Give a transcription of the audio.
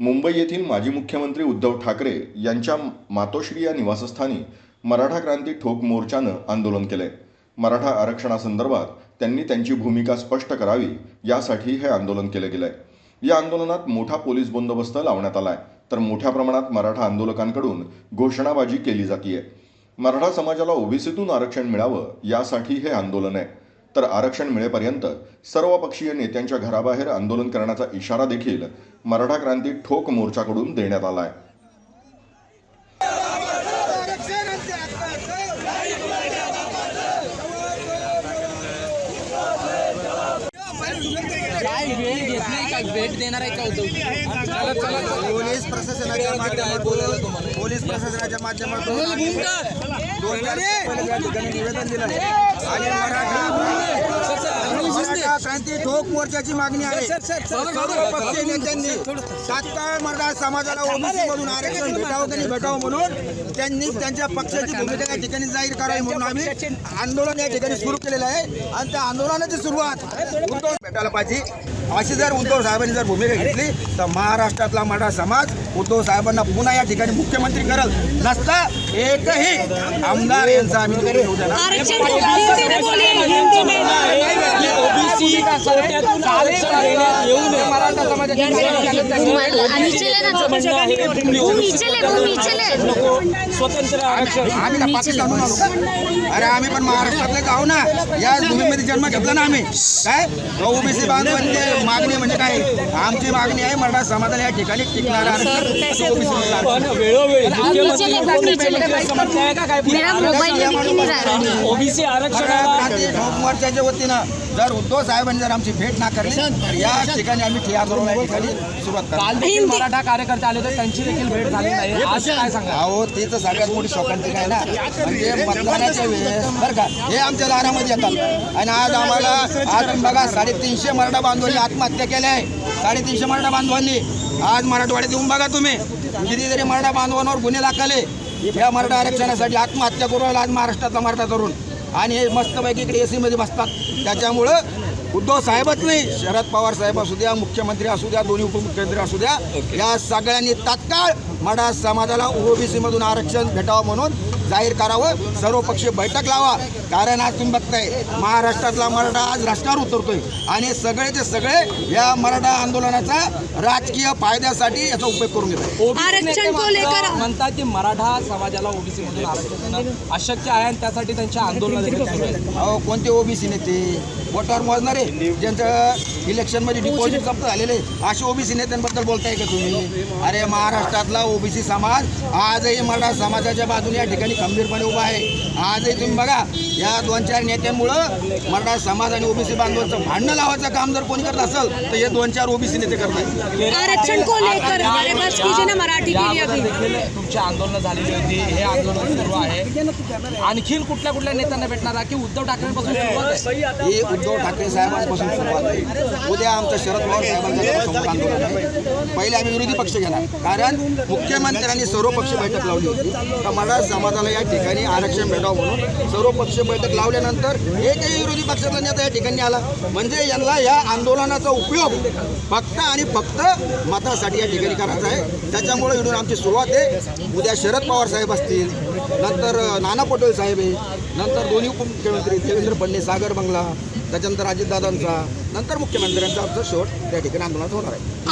मुंबई येथील माजी मुख्यमंत्री उद्धव ठाकरे यांच्या मातोश्री या निवासस्थानी मराठा क्रांती ठोक मोर्चानं आंदोलन केले मराठा आरक्षणासंदर्भात त्यांनी त्यांची भूमिका स्पष्ट करावी यासाठी हे आंदोलन केलं गेलंय. या आंदोलनात मोठा पोलीस बंदोबस्त लावण्यात आलाय तर मोठ्या प्रमाणात मराठा आंदोलकांकडून घोषणाबाजी केली जातीय. मराठा समाजाला ओबीसीतून आरक्षण मिळावं यासाठी हे आंदोलन आहे. तर आरक्षण मिळेपर्यंत सर्वपक्षीय नेत्यांच्या घराबाहेर आंदोलन करण्याचा इशारा देखील मराठा क्रांती ठोक मोर्चाकडून देण्यात आला आहे काय वेळ घेतली का भेट देणार आहे का उद्धव पोलीस प्रशासनाच्या माध्यमातून पोलीस प्रशासनाच्या माध्यमातून दोन पहिले या ठिकाणी निवेदन दिलं. आणि मराठा मराठा क्रांती ठोक मोर्चाची मागणी आहे. सर्व पक्षीय नेत्यांनी तात्काळ मराठा समाजाला ओबीसी मधून आरक्षण भेटावं त्यांनी भेटावं म्हणून त्यांनी त्यांच्या पक्षाची भूमिका या ठिकाणी जाहीर करावी म्हणून आम्ही आंदोलन या ठिकाणी सुरू केलेलं आहे. आणि त्या आंदोलनाची सुरुवात उद्धव भेटायला पाहिजे. अशी जर उद्धव साहेबांनी जर भूमिका घेतली तर महाराष्ट्रातला मराठा समाज उद्धव साहेबांना पुन्हा या ठिकाणी मुख्यमंत्री करल. नसता एकही आमदार यांचा आम्ही Yes, yes. yes. स्वतंत्र आरक्षण आम्ही का पाकिस्तानहून आलो. अरे आम्ही पण महाराष्ट्रातलेच आहो ना. या भूमीमध्ये जन्म घेतला ना आम्ही. काय? ओबीसी बांधवांची मागणी म्हणजे काय? आमची मागणी आहे मराठा समाजाला या ठिकाणी टिकणारा आरक्षण. ही है ओबीसी मोर्चाच्या वतीनं जर उद्धव साहेबांनी जर आमची भेट नाकारली तर या ठिकाणी आम्ही ठिया आंदोलन या ठिकाणी सुरुवात करणार काल देखील मराठा कार्यकर्ते आले होते त्यांची देखील भेट झाली नाही. असं काय सांगा? अहो ते तर सगळ्यात मोठी शोकांतिक आहे ना. म्हणजे मतदानाच्या वेळेस बरं का हे आमच्या दारामध्ये येतात. आणि आज आम्हाला आज तुम्ही बघा साडेतीनशे मराठा बांधवांनी आत्महत्या केल्या आहे. साडेतीनशे मराठा बांधवांनी. आज मराठवाड्यात येऊन बघा तुम्ही. कितीतरी मराठा बांधवांवर गुन्हे दाखले या मराठा आरक्षणासाठी आत्महत्या करू राहिला आज महाराष्ट्रातला मराठा तरुण. आणि हे मस्तपैकी इकडे एसी मध्ये बसतात. त्याच्यामुळं उद्धव साहेबच नाही. शरद पवार साहेब असू द्या मुख्यमंत्री असू द्या दोन्ही उपमुख्यमंत्री असू द्या. या सगळ्यांनी तात्काळ मराठा समाजाला ओबीसी मधून आरक्षण भेटावं म्हणून जाहीर करावं. सर्वपक्षीय बैठक लावा. कारण आज तुम्ही बघताय महाराष्ट्रातला मराठा आज रस्त्यावर उतरतोय. आणि सगळेचे सगळे या मराठा आंदोलनाचा राजकीय फायद्यासाठी याचा उपयोग करून घेत आहेत OBC आरक्षण नेते को लेकर- म्हणतात की मराठा समाजाला ओबीसी अशक्य आहे आणि त्यासाठी त्यांचे आंदोलन कोणते ओबीसी नेते? वोटावर मोजणारे ज्यांचं इलेक्शनमध्ये डिपॉझिट जप्त झालेले असे ओबीसी नेत्यांबद्दल बोलताय का तुम्ही? अरे महाराष्ट्रातला ओबीसी समाज आजही मराठा समाजाच्या बाजूने या ठिकाणी खंबीरपणे उभा आहे. आजही तुम्ही बघा या दोन चार नेत्यांमुळं मराठा समाज आणि ओबीसी बांधवांचं भांडणं लावायचं काम जर कोणी करत असेल तर हे दोन चार ओबीसी नेते करतात आरक्षण को लेकर हमारे पास कीजिए ना मराठी के लिए याबद्दल अभी देखील तुमची आंदोलन झालेली होती हे आंदोलन सुरू आहे. आणखीन कुठल्या कुठल्या नेत्यांना भेटणार आहे? की उद्धव ठाकरेंपासून सुरुवात आहे? हे उद्धव ठाकरे साहेबांपासून सुरुवात आहे. उद्या आमचं शरद पवार साहेबांचं आंदोलन आहे. पहिले आम्ही विरोधी पक्ष घेणार. कारण मुख्यमंत्र्यांनी सर्वपक्ष बैठक लावली होती. तर मराठा समाजाला या ठिकाणी आरक्षण भेटावं म्हणून सर्वपक्ष बैठक लावल्यानंतर एकही विरोधी पक्षाचा नेता या ठिकाणी आला. म्हणजे यांना या आंदोलनाचा उपयोग फक्त आणि फक्त मतासाठी या ठिकाणी करायचा आहे. त्याच्यामुळे इथून आमची सुरुवात आहे. उद्या शरद पवार साहेब असतील नंतर नाना पटोले साहेब आहे नंतर दोन्ही उपमुख्यमंत्री देवेंद्र फडणवीस सागर बंगला त्याच्यानंतर अजितदादांचा नंतर मुख्यमंत्र्यांचा आमचा शेवट त्या ठिकाणी आंदोलनात होणार आहे.